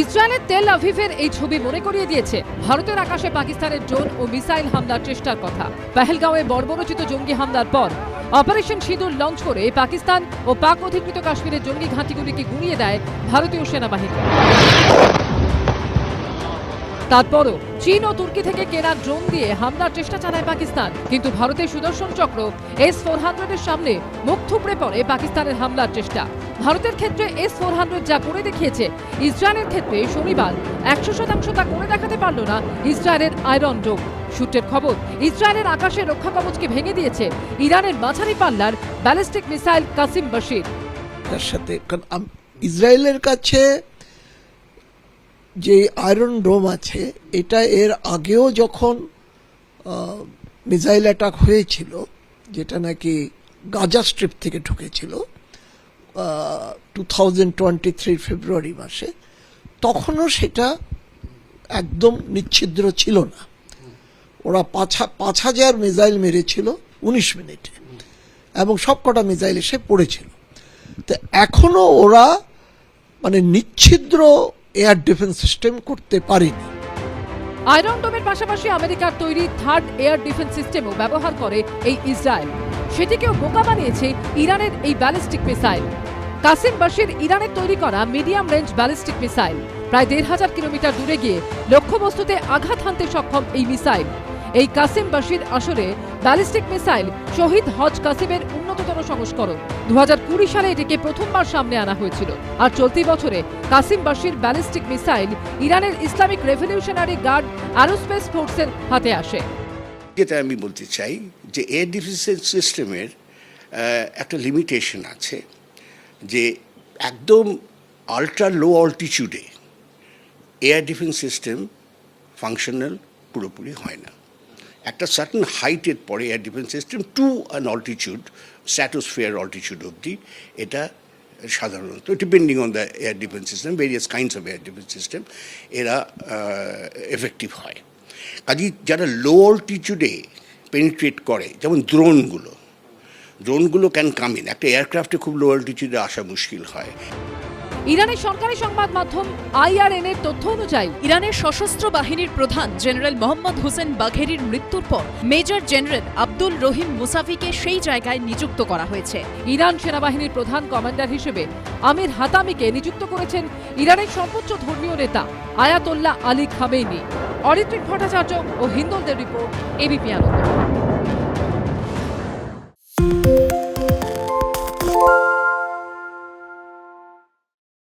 ইসরায়েলের তেল আভিভের এই ছবি মনে করিয়ে দিয়েছে ভারতের আকাশে পাকিস্তানের ড্রোন ও মিসাইল হামলার চেষ্টার কথা। পেহেলগাঁওয়ে বর্বরচিত জঙ্গি হামলার পর অপারেশন সিঁদুর লঞ্চ করে পাকিস্তান ও পাক অধিকৃত কাশ্মীরের জঙ্গি ঘাঁটিগুলিকে গুঁড়িয়ে দেয় ভারতীয় সেনাবাহিনী। তারপরও চীন ও তুর্কি থেকে কেনা ড্রোন দিয়ে হামলার চেষ্টা চালায় পাকিস্তান, কিন্তু ভারতের সুদর্শন চক্র এস ফোর হান্ড্রেডের সামনে মুখ থুবড়ে পড়ে পাকিস্তানের হামলার চেষ্টা। ভারতের ক্ষেত্রে এস ফোর হান্ড্রেড যা করে দেখিয়েছে, ইসরায়েলের ক্ষেত্রে শনিবার একশো শতাংশ তা করে দেখাতে পারল না ইসরায়েলের আয়রন ডোম সূত্রের খবর, ইসরায়েলের আকাশে রক্ষা কবচকে ভেঙে দিয়েছে ইরানের মাঝারি পাল্লার ব্যালিস্টিক মিসাইল কাসিম বশির। তার সাথে, কারণ ইসরায়েলের কাছে যে আয়রন ডোম আছে, এটা এর আগেও যখন মিসাইল অ্যাটাক হয়েছিল, যেটা নাকি গাজা স্ট্রিপ থেকে ঢুকেছিল two thousand twenty three February মাসে, তখনও সেটা একদম নিচ্ছিদ্র ছিল না। ওরা পাঁচ পাঁচ হাজার মিসাইল মেরেছিল উনিশ মিনিটে, এবং সবকটা মিসাইল এসে পড়েছিল। তো এখনও ওরা মানে নিচ্ছিদ্র এয়ার ডিফেন্স সিস্টেম করতে পারেনি। আয়রন ডোমের পাশাপাশি আমেরিকার তৈরি থার্ড এয়ার ডিফেন্স সিস্টেমও ব্যবহার করে এই ইসরায়েল। সেটিকেও বোকা বানিয়েছে ইরানের এই ব্যালিস্টিক মিসাইল। কাসিম বাশির ইরানের তৈরি করা মিডিয়াম রেঞ্জ ব্যালিস্টিক মিসাইল। প্রায় দেড় হাজার কিলোমিটার দূরে গিয়ে লক্ষ্যবস্তুতে আঘাত হানতে সক্ষম এই মিসাইল। এই কাসিম বাশির আসরে ব্যালিস্টিক মিসাইল শহীদ হজ কাসিমের উন্নততর সংস্করণ। দু সালে এটিকে প্রথমবার সামনে আনা হয়েছিল। আর চলতি বছরে কাসিম বাশির ব্যালিস্টিক মিসাইল ইরানের ইসলামিক রেভলিউশনারি গার্ড অ্যারোস্পেস ফোর্সের হাতে আসে। যেটা আমি বলতে চাই যে এয়ার ডিফেন্স সিস্টেমের একটা লিমিটেশন আছে যে একদম আল্ট্রা লো অল্টিটিউডে এয়ার ডিফেন্স সিস্টেম ফাংশনাল পুরোপুরি হয় না। একটা সার্টেন হাইটের পরে air defence system to an altitude stratosphere altitude অবধি এটা সাধারণত depending on the air defence system various kinds of air defence system এরা এফেক্টিভ হয়। কাজেই যারা লো অল্টিটিউডে পেনিট্রেট করে, যেমন দ্রোনগুলো ড্রোনগুলো ক্যান কাম ইন একটা এয়ারক্রাফটে খুব লো অল্টিটিউডে আসা মুশকিল হয়। ইরানের সরকারি সংবাদ মাধ্যম আইআরএন এর তথ্য অনুযায়ী, ইরানের সশস্ত্র বাহিনীর প্রধান জেনারেল মোহাম্মদ হোসেন বাঘেরির মৃত্যুর পর মেজর জেনারেল আব্দুল রহিম মুসাফিকে সেই জায়গায় নিযুক্ত করা হয়েছে। ইরান সেনাবাহিনীর প্রধান কমান্ডার হিসেবে আমির হাতামিকে নিযুক্ত করেছেন ইরানের সর্বোচ্চ ধর্মীয় নেতা Ayatollah Ali Khamenei. Aritrik Bhattacharya ও হিন্দলদের রিপোর্ট এবিপি আনন্দ।